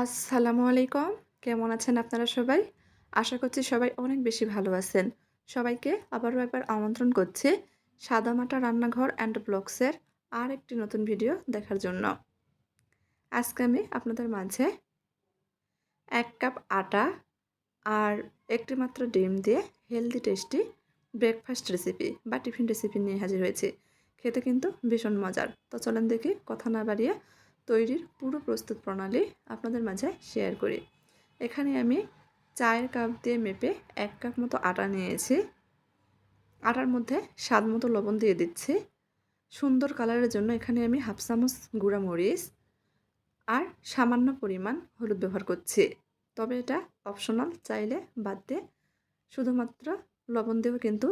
আসসালামু আলাইকুম। কেমন আছেন আপনারা সবাই? আশা করছি সবাই অনেক বেশি ভালো আছেন। সবাইকে আবারও একবার আমন্ত্রণ করছি সাদামাটা রান্নাঘর অ্যান্ড ব্লগসের আর একটি নতুন ভিডিও দেখার জন্য। আজকে আমি আপনাদের মাঝে এক কাপ আটা আর একটি মাত্র ডিম দিয়ে হেলদি টেস্টি ব্রেকফাস্ট রেসিপি বা টিফিন রেসিপি নিয়ে হাজির হয়েছি। খেতে কিন্তু ভীষণ মজার। তো চলেন দেখি কথা না বাড়িয়ে তৈরির পুরো প্রস্তুত প্রণালী আপনাদের মাঝে শেয়ার করি। এখানে আমি চায়ের কাপ দিয়ে মেপে এক কাপ মতো আটা নিয়েছি। আটার মধ্যে স্বাদ মতো লবণ দিয়ে দিচ্ছি। সুন্দর কালারের জন্য এখানে আমি হাফ চামচ গুঁড়া মরিচ আর সামান্য পরিমাণ হলুদ ব্যবহার করছি। তবে এটা অপশনাল চাইলে বাদ দিয়ে শুধুমাত্র লবণ দিয়েও কিন্তু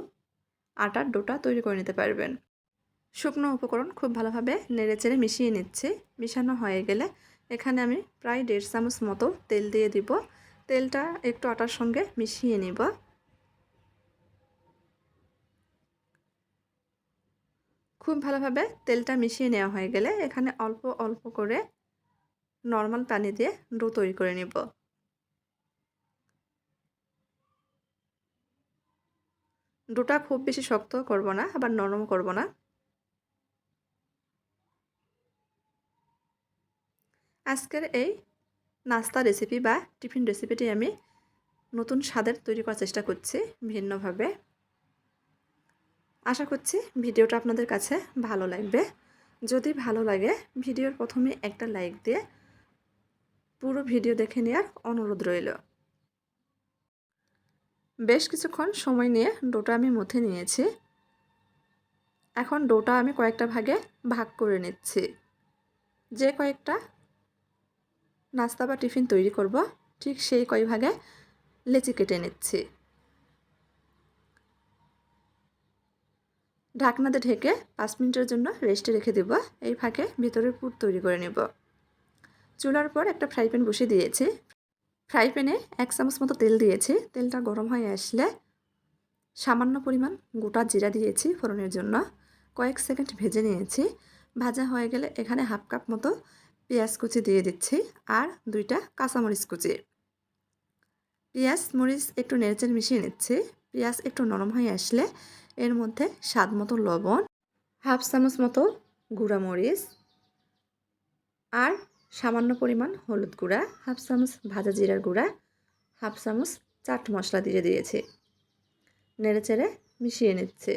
আটার ডোটা তৈরি করে নিতে পারবেন। শুকনো উপকরণ খুব ভালোভাবে নেড়েচেড়ে মিশিয়ে নিচ্ছি। মিশানো হয়ে গেলে এখানে আমি প্রায় দেড় চামচ মতো তেল দিয়ে দিব। তেলটা একটু আটার সঙ্গে মিশিয়ে নিব। খুব ভালোভাবে তেলটা মিশিয়ে নেওয়া হয়ে গেলে এখানে অল্প অল্প করে নর্মাল পানি দিয়ে ডো তৈরি করে নিব। ডোটা খুব বেশি শক্ত করব না, আবার নরম করব না। আজকের এই নাস্তা রেসিপি বা টিফিন রেসিপিটি আমি নতুন স্বাদের তৈরি করার চেষ্টা করছি ভিন্নভাবে। আশা করছি ভিডিওটা আপনাদের কাছে ভালো লাগবে। যদি ভালো লাগে, ভিডিওর প্রথমে একটা লাইক দিয়ে পুরো ভিডিও দেখে নেওয়ার অনুরোধ রইল। বেশ কিছুক্ষণ সময় নিয়ে ডোটা আমি মুথে নিয়েছি। এখন ডোটা আমি কয়েকটা ভাগে ভাগ করে নিচ্ছি। যে কয়েকটা নাস্তা বা টিফিন তৈরি করব। ঠিক সেই কয় ভাগে লেচি কেটে নিচ্ছি। ঢাকনাতে ঢেকে পাঁচ মিনিটের জন্য রেস্টে রেখে দেব। এই ফাঁকে ভিতরের পুর তৈরি করে নেব। চুলার পর একটা ফ্রাই প্যান বসিয়ে দিয়েছি। ফ্রাই প্যানে এক চামচ মতো তেল দিয়েছি। তেলটা গরম হয়ে আসলে সামান্য পরিমাণ গোটা জিরা দিয়েছি ফোড়নের জন্য। কয়েক সেকেন্ড ভেজে নিয়েছি। ভাজা হয়ে গেলে এখানে হাফ কাপ মতো পেঁয়াজ কুচি দিয়ে দিচ্ছি আর দুইটা কাঁচামরিচ কুচি। পেঁয়াজ মরিচ একটু নেড়েচের মিশিয়ে নিচ্ছি। পেঁয়াজ একটু নরম হয়ে আসলে এর মধ্যে স্বাদ মতো লবণ, হাফ চামচ মতো গুঁড়া মরিচ আর সামান্য পরিমাণ হলুদ গুঁড়া, হাফ চামচ ভাজা জিরার গুঁড়া, হাফ চামচ চাট মশলা দিয়ে দিয়েছি। নেড়েচেড়ে মিশিয়ে নিচ্ছে।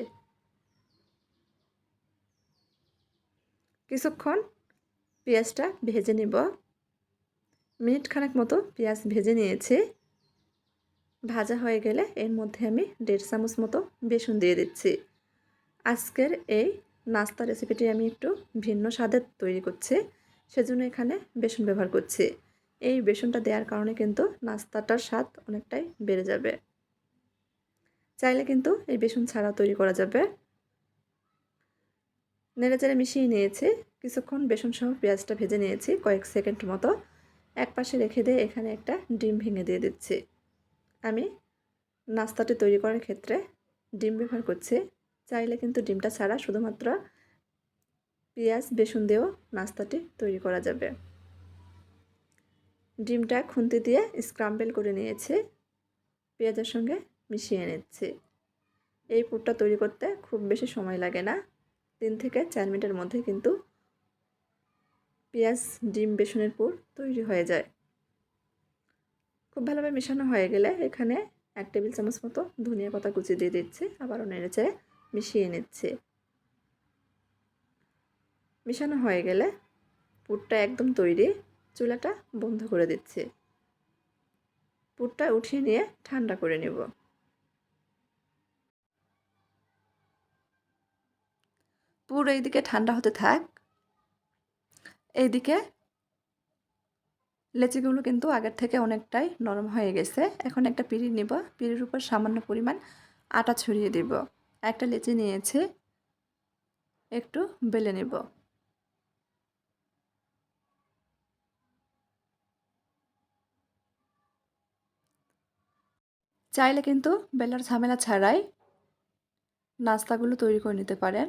কিছুক্ষণ পেঁয়াজটা ভেজে নিব। মিনিট খানেক মতো পেঁয়াজ ভেজে নিয়েছি। ভাজা হয়ে গেলে এর মধ্যে আমি দেড় চামচ মতো বেসন দিয়ে দিচ্ছি। আজকের এই নাস্তা রেসিপিটি আমি একটু ভিন্ন স্বাদের তৈরি করছি, সেজন্য এখানে বেসন ব্যবহার করছি। এই বেসনটা দেওয়ার কারণে কিন্তু নাস্তাটার স্বাদ অনেকটাই বেড়ে যাবে। চাইলে কিন্তু এই বেসন ছাড়াও তৈরি করা যাবে। নেড়ে চেড়ে মিশিয়ে নিয়েছি। কিছুক্ষণ বেসন সহ পেঁয়াজটা ভেজে নিয়েছি কয়েক সেকেন্ড মতো। এক পাশে রেখে দিয়ে এখানে একটা ডিম ভেঙে দিয়ে দিচ্ছি। আমি নাস্তাটি তৈরি করার ক্ষেত্রে ডিম ব্যবহার করছি। চাইলে কিন্তু ডিমটা ছাড়া শুধুমাত্র পেঁয়াজ, বেসন দিয়েও নাস্তাটি তৈরি করা যাবে। ডিমটা খুন্তি দিয়ে স্ক্রাম্বেল করে নিয়েছি। পেঁয়াজের সঙ্গে মিশিয়ে নিচ্ছি। এই পুরটা তৈরি করতে খুব বেশি সময় লাগে না। তিন থেকে চার মিনিটের মধ্যে কিন্তু পেঁয়াজ, ডিম, বেসনের পুর তৈরি হয়ে যায়। খুব ভালোভাবে মেশানো হয়ে গেলে এখানে এক টেবিল চামচ মতো ধনিয়া পাতা কুচি দিয়ে দিচ্ছি, আবারও নেড়েছে মিশিয়ে নিচ্ছি। মেশানো হয়ে গেলে পুরটা একদম তৈরি চুলাটা বন্ধ করে দিচ্ছি। পুরটা উঠিয়ে নিয়ে ঠান্ডা করে নেব। পুরো এইদিকে ঠান্ডা হতে থাক এইদিকে লেচিগুলো কিন্তু আগের থেকে অনেকটাই নরম হয়ে গেছে। এখন একটা পিড়ি নিব। পিড়ির উপর সামান্য পরিমাণ আটা ছড়িয়ে দেব। একটা লেচি নিয়েছি। একটু বেলে নেব। চাইলে কিন্তু বেলার ঝামেলা ছাড়াই নাস্তাগুলো তৈরি করে নিতে পারেন।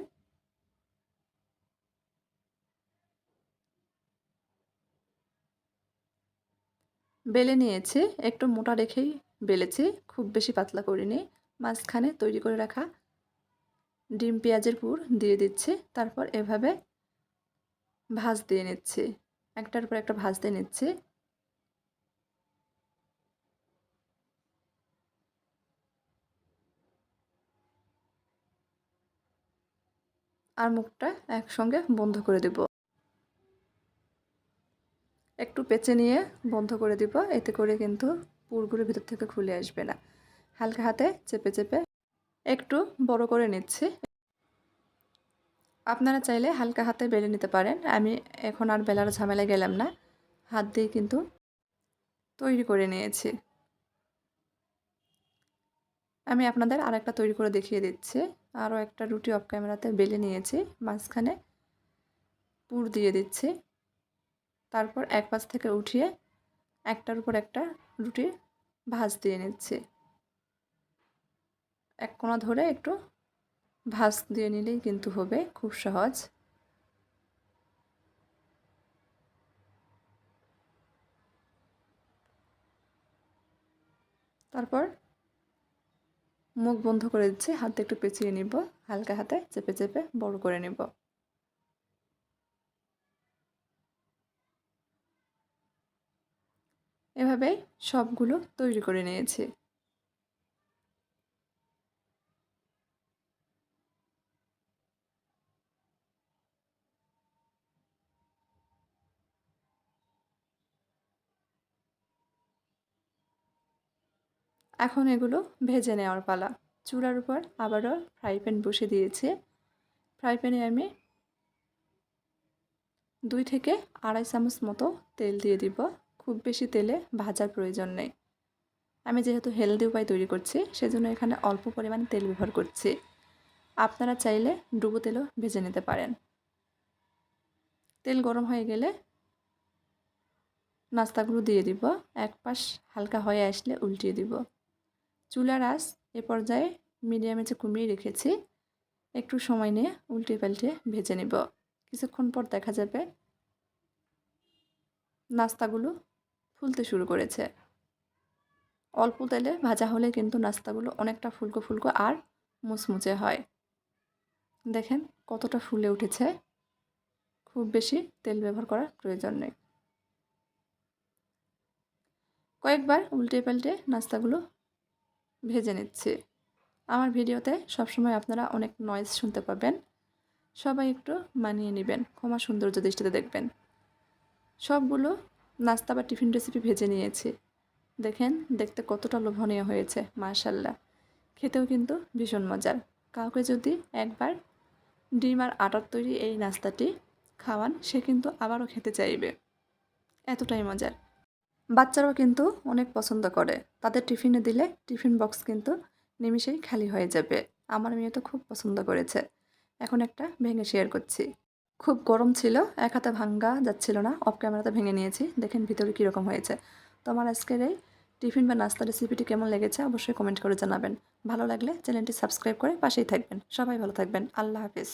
বেলে নিয়েছি, একটু মোটা রেখেই বেলেছি, খুব বেশি পাতলা করিনি। মাঝখানে তৈরি করে রাখা ডিম পেঁয়াজের পুর দিয়ে দিচ্ছি, তারপর এভাবে ভাজ দিয়ে নিচ্ছি, একটার পর একটা ভাজ দিয়ে নিচ্ছি। আর মুখটা একসঙ্গে বন্ধ করে দেব। পেঁচে নিয়ে বন্ধ করে দিব। এতে করে কিন্তু পুরগুলো ভিতর থেকে খুলে আসবে না। হালকা হাতে চেপে চেপে একটু বড় করে নিচ্ছি। আপনারা চাইলে হালকা হাতে বেলে নিতে পারেন। আমি এখন আর বেলার ঝামেলায় গেলাম না। হাত দিয়ে কিন্তু তৈরি করে নিয়েছি। আমি আপনাদের আর একটা তৈরি করে দেখিয়ে দিচ্ছি। আরও একটা রুটি অফ ক্যামেরাতে বেলে নিয়েছি। মাঝখানে পুর দিয়ে দিচ্ছি। তারপর এক পাশ থেকে উঠিয়ে একটার উপর একটা রুটি ভাজ দিয়ে নিচ্ছি। এক কোনা ধরে একটু ভাজ দিয়ে নিলেই কিন্তু হবে, খুব সহজ। তারপর মুখ বন্ধ করে দিচ্ছি হাতে একটু পেঁচিয়ে নিব, হালকা হাতে চেপে চেপে বড় করে নিব। এভাবেই সবগুলো তৈরি করে নিয়েছি। এখন এগুলো ভেজে নেওয়ার পালা। চূড়ার উপর আবারও ফ্রাই প্যান বসে দিয়েছি। ফ্রাই প্যানে আমি দুই থেকে আড়াই চামচ মতো তেল দিয়ে দিব। খুব বেশি তেলে ভাজার প্রয়োজন নেই। আমি যেহেতু হেলদি উপায় তৈরি করছি, সেজন্য এখানে অল্প পরিমাণ তেল ব্যবহার করছি। আপনারা চাইলে ডুবো তেলও ভেজে নিতে পারেন। তেল গরম হয়ে গেলে নাস্তাগুলো দিয়ে দিব। এক পাশ হালকা হয়ে আসলে উল্টিয়ে দিব। চুলার আঁচ এ পর্যায়ে মিডিয়ামে যে কমিয়ে রেখেছি, একটু সময় নিয়ে উল্টে পাল্টে ভেজে নেব। কিছুক্ষণ পর দেখা যাবে নাস্তাগুলো ফুলতে শুরু করেছে। অল্প তেলে ভাজা হলে কিন্তু নাস্তাগুলো অনেকটা ফুলকো ফুলকো আর মুচমুচে হয়। দেখেন কতটা ফুলে উঠেছে। খুব বেশি তেল ব্যবহার করার প্রয়োজন নেই। কয়েকবার উল্টে পাল্টে নাস্তাগুলো ভেজে নিচ্ছি। আমার ভিডিওতে সবসময় আপনারা অনেক নয়েজ শুনতে পাবেন। সবাই একটু মানিয়ে নেবেন, ক্ষমা সৌন্দর্য দৃষ্টিতে দেখবেন। সবগুলো নাস্তা বা টিফিন রেসিপি ভেজে নিয়েছি। দেখেন, দেখতে কতটা লোভনীয় হয়েছে মার্শাল্লাহ খেতেও কিন্তু ভীষণ মজার। কাউকে যদি একবার ডিম আর আটার তৈরি এই নাস্তাটি খাওয়ান, সে কিন্তু আবারও খেতে চাইবে। এতটাই মজার। বাচ্চারাও কিন্তু অনেক পছন্দ করে। তাদের টিফিনে দিলে টিফিন বক্স কিন্তু নিমিষেই খালি হয়ে যাবে। আমার মেয়ে তো খুব পছন্দ করেছে। এখন একটা ভেঙে শেয়ার করছি। খুব গরম ছিল, এক হাতে ভাঙ্গা যাচ্ছিল না অফ ক্যামেরাতে ভেঙে নিয়েছি, দেখেন ভিতরে কীরকম হয়েছে। তো আমার আজকের এই টিফিন বা নাস্তা রেসিপিটি কেমন লেগেছে অবশ্যই কমেন্ট করে জানাবেন। ভালো লাগলে চ্যানেলটি সাবস্ক্রাইব করে পাশেই থাকবেন। সবাই ভালো থাকবেন। আল্লাহ হাফিজ।